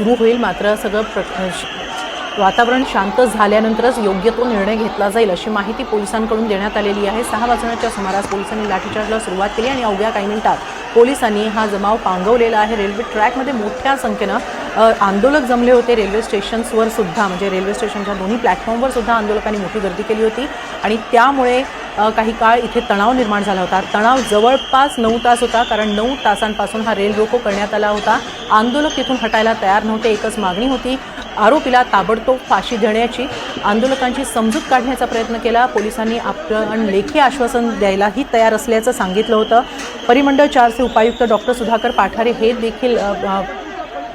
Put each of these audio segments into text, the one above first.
सुरू होईल. मात्र सगळं प्र वातावरण शांत झाल्यानंतरच योग्य तो निर्णय घेतला जाईल अशी माहिती पोलिसांकडून देण्यात आलेली आहे. सहा वाजण्याच्या सुमारास पोलिसांनी लाठीचार्जला सुरुवात केली आणि अवघ्या काही मिनिटात पोलिसांनी हा जमाव पांगवलेला आहे. रेल्वे ट्रॅकमध्ये मोठ्या संख्येनं आंदोलक जमले होते रेल्वे स्टेशन्सवर सुद्धा म्हणजे रेल्वे स्टेशनच्या दोन्ही प्लॅटफॉर्मवर सुद्धा आंदोलकांनी मोठी गर्दी केली होती. आणि त्यामुळे काही काळ इथे तणाव निर्माण झाला होता. तणाव जवळपास नऊ तास होता कारण नऊ तासांपासून हा रेल रोको करण्यात आला होता. आंदोलक तिथून हटायला तयार नव्हते एकच मागणी होती आरोपीला ताबडतोब फाशी देण्याची. आंदोलकांची समजूत काढण्याचा प्रयत्न केला. पोलिसांनी आपण लेखी आश्वासन द्यायलाही तयार असल्याचं सांगितलं होतं. परिमंडळ चारचे उपायुक्त डॉक्टर सुधाकर पाठारे हे देखील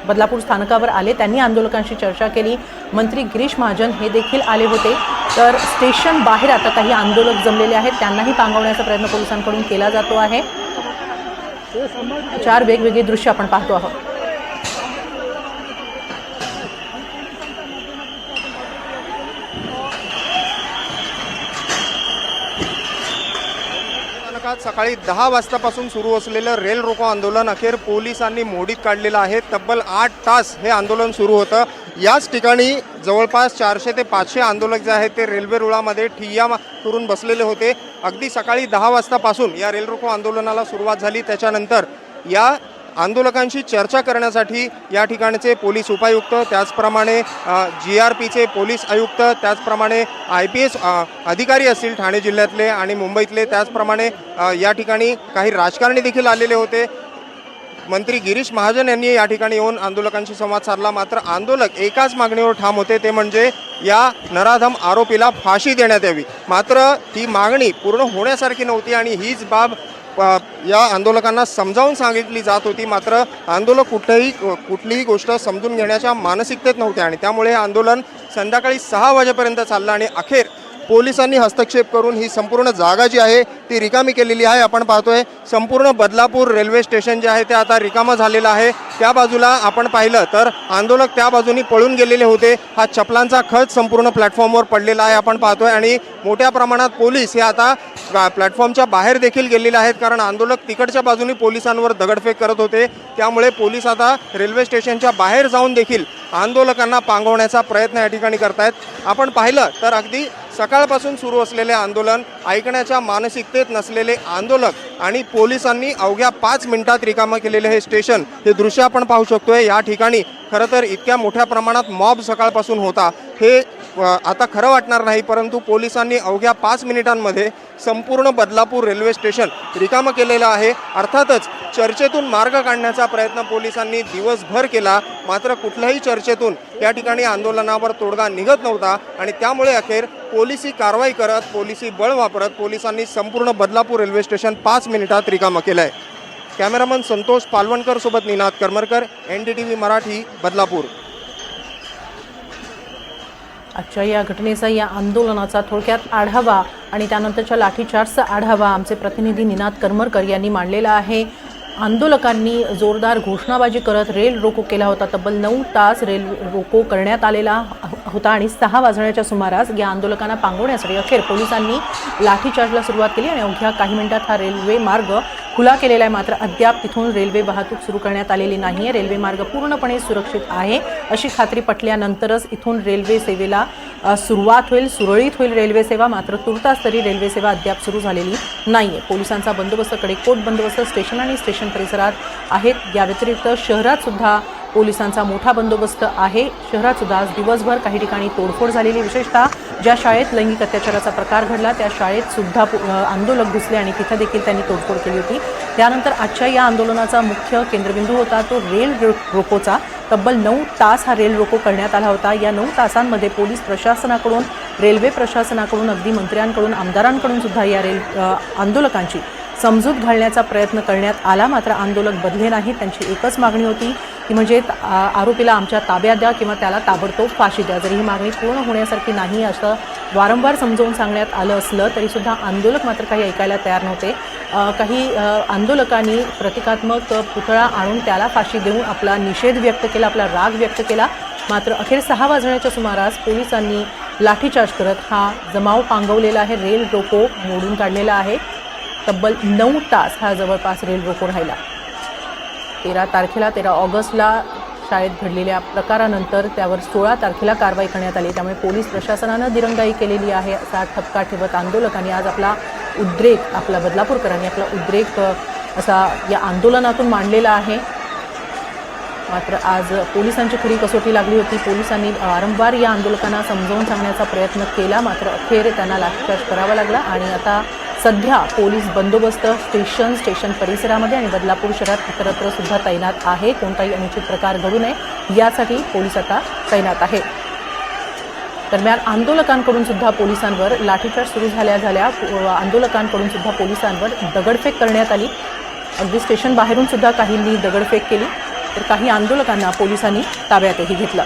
बदलापूर स्थानकावर आले. त्यांनी आंदोलकांशी चर्चा केली. मंत्री गिरीश महाजन हे देखील आले होते. तर स्टेशन बाहेर आता काही आंदोलक जमलेले आहेत. त्यांनाही पांगवण्याचा प्रयत्न पोलिसांकडून केला जातो आहे. चार वेगवेगळी दृश्य आपण पाहतो आहोत. स्थानकात सकाळी दहा वाजतापासून सुरू असलेलं रेल रोको आंदोलन अखेर पोलिसांनी मोडीत काढलेलं आहे. तब्बल आठ तास हे आंदोलन सुरू होतं. याच ठिकाणी जवळपास चारशे ते पाचशे आंदोलक जे आहेत ते रेल्वे रुळामध्ये ठिय्या करून बसलेले होते. अगदी सकाळी दहा वाजतापासून या रेल रोको आंदोलनाला सुरुवात झाली. त्याच्यानंतर या आंदोलकांशी चर्चा करण्यासाठी या ठिकाणचे पोलीस उपायुक्त त्याचप्रमाणे जी आर पीचे पोलीस आयुक्त त्याचप्रमाणे आय पी एस अधिकारी असतील ठाणे जिल्ह्यातले आणि मुंबईतले त्याचप्रमाणे या ठिकाणी काही राजकारणी देखील आलेले होते. मंत्री गिरीश महाजन यांनी या ठिकाणी येऊन आंदोलकांशी संवाद साधला. मात्र आंदोलक एकाच मागणीवर ठाम होते ते म्हणजे या नराधम आरोपीला फाशी देण्यात यावी. मात्र ती मागणी पूर्ण होण्यासारखी नव्हती आणि हीच बाब या आंदोलकांना समजावून सांगितली जात होती. मात्र आंदोलक कुठेही कुठलीही गोष्ट समजून घेण्याच्या मानसिकतेत नव्हत्या आणि त्यामुळे हे आंदोलन संध्याकाळी सहा वाजेपर्यंत चाललं आणि अखेर पोलिसांनी हस्तक्षेप करून ही संपूर्ण जागा जी आहे ती रिकामी केलेली आहे. आपण पाहतोय संपूर्ण बदलापूर रेल्वे स्टेशन जे आहे ते आता रिकामं झालेलं आहे. त्या बाजूला आपण पाहिलं तर आंदोलक त्या बाजूनी पळून गेलेले होते. हा चपलांचा खच संपूर्ण प्लॅटफॉर्मवर पडलेला आहे. आपण पाहतोय आणि मोठ्या प्रमाणात पोलीस हे आता प्लॅटफॉर्मच्या बाहेर देखील गेलेले आहेत. कारण आंदोलक तिकडच्या बाजूनी पोलिसांवर दगडफेक करत होते. त्यामुळे पोलीस आता रेल्वे स्टेशनच्या बाहेर जाऊन देखील आंदोलकांना पांगवण्याचा प्रयत्न या ठिकाणी करतायत. आपण पाहिलं तर अगदी सकाळपासून सुरू असलेले आंदोलन ऐकण्याच्या मानसिकतेत नसलेले आंदोलक आणि पोलिसांनी अवघ्या पाच मिनिटात रिकामं केलेले हे स्टेशन हे दृश्य आपण पाहू शकतोय. या ठिकाणी खरं तर इतक्या मोठ्या प्रमाणात मॉब सकाळपासून होता. हे आता खरं वाटणार नाही परंतु पोलिसांनी अवघ्या पाच मिनिटांमध्ये संपूर्ण बदलापूर रेल्वे स्टेशन रिकामं केलेलं आहे. अर्थातच चर्चेतून मार्ग काढण्याचा प्रयत्न पोलिसांनी दिवसभर केला. मात्र कुठल्याही चर्चेतून या ठिकाणी आंदोलनावर तोडगा निघत नव्हता आणि त्यामुळे अखेर पोलिसी कारवाई करत पोलिसी बळ वापरत पोलिसांनी संपूर्ण बदलापूर रेल्वे स्टेशन पाच मिनिटात रिकामं केलं आहे कॅमेरामन संतोष पालवणकर सोबत Ninad Karmarkar N D T V Marathi Badlapur. आजच्या या घटनेचा या आंदोलनाचा थोडक्यात आढावा आणि त्यानंतरच्या लाठीचार्जचा आढावा आमचे प्रतिनिधी निनाद करमरकर यांनी मांडलेला आहे. आंदोलकांनी जोरदार घोषणाबाजी करत रेल रोको केला होता. तब्बल नऊ तास रेल रोको करण्यात आलेला होता आणि सहा वाजण्याच्या सुमारास या आंदोलकांना पांगवण्यासाठी अखेर पोलिसांनी लाठीचार्जला सुरुवात केली आणि अवघ्या काही मिनिटात हा रेल्वे मार्ग खुला केलेला आहे. मात्र अद्याप तिथून रेल्वे वाहतूक सुरू करण्यात आलेली नाही आहे रेल्वे मार्ग पूर्णपणे सुरक्षित आहे. अशी खात्री पटल्यानंतरच इथून रेल्वे सेवेला सुरुवात होईल सुरळीत होईल रेल्वे सेवा. मात्र तुर्तास तरी रेल्वे सेवा अद्याप सुरू झालेली नाही आहे पोलिसांचा बंदोबस्त कडेकोट बंदोबस्त स्टेशन आणि स्टेशन परिसरात आहेत. या व्यतिरिक्त शहरात सुद्धा पोलिसांचा मोठा बंदोबस्त आहे. शहरात सुद्धा आज दिवसभर काही ठिकाणी तोडफोड झालेली विशेषतः ज्या शाळेत लैंगिक अत्याचाराचा प्रकार घडला त्या शाळेत सुद्धा आंदोलक घुसले आणि तिथं देखील त्यांनी तोडफोड केली होती. त्यानंतर आजच्या या आंदोलनाचा मुख्य केंद्रबिंदू होता तो रेल रो- रोकोचा. तब्बल नऊ तास हा रेल रोको करण्यात आला होता. या नऊ तासांमध्ये पोलीस प्रशासनाकडून रेल्वे प्रशासनाकडून अगदी मंत्र्यांकडून आमदारांकडून सुद्धा या रेल आंदोलकांची समजूत घालण्याचा प्रयत्न करण्यात आला. मात्र आंदोलक बदले नाही त्यांची एकच मागणी होती की म्हणजे आरोपीला आमच्या ताब्यात द्या किंवा त्याला ताबडतोब फाशी द्या. जरी ही मागणी पूर्ण होण्यासारखी नाही असं वारंवार समजावून सांगण्यात आलं असलं तरीसुद्धा आंदोलक मात्र काही ऐकायला तयार नव्हते. काही आंदोलकांनी प्रतिकात्मक पुतळा आणून त्याला फाशी देऊन आपला निषेध व्यक्त केला आपला राग व्यक्त केला. मात्र अखेर सहा वाजण्याच्या सुमारास पोलिसांनी लाठीचार्ज करत हा जमाव पांगवलेला आहे. रेल रोको मोडून काढलेला आहे. तब्बल नऊ तास हा जवळपास रेल रोको राहिला. तेरा तारखेला तेरा ऑगस्टला शाळेत घडलेल्या प्रकारानंतर त्यावर सोळा तारखेला कारवाई करण्यात आली. त्यामुळे पोलीस प्रशासनानं दिरंगाई केलेली आहे असा ठपका ठेवत आंदोलकांनी आज आपला उद्रेक आपला बदलापूरकरांनी आपला उद्रेक असा या आंदोलनातून मांडलेला आहे. मात्र आज पोलिसांची खरी कसोटी लागली होती. पोलिसांनी वारंवार या आंदोलकांना समजावून सांगण्याचा प्रयत्न केला. मात्र अखेर त्यांना लाठीचार्ज करावा लागला आणि आता सध्या पोलीस बंदोबस्त स्टेशन स्टेशन परिसरामध्ये आणि बदलापूर शहरात इतरत्र सुद्धा तैनात आहे. कोणताही अनुचित प्रकार घडू नये यासाठी पोलीस आता तैनात आहे दरम्यान आंदोलकांकडून सुद्धा पोलिसांवर लाठीचार्ज सुरू झाल्या झाल्या आंदोलकांकडून सुद्धा पोलिसांवर दगडफेक करण्यात आली. अगदी स्टेशन बाहेरून सुद्धा काहींनी दगडफेक केली तर काही आंदोलकांना पोलिसांनी ताब्यातही घेतलं.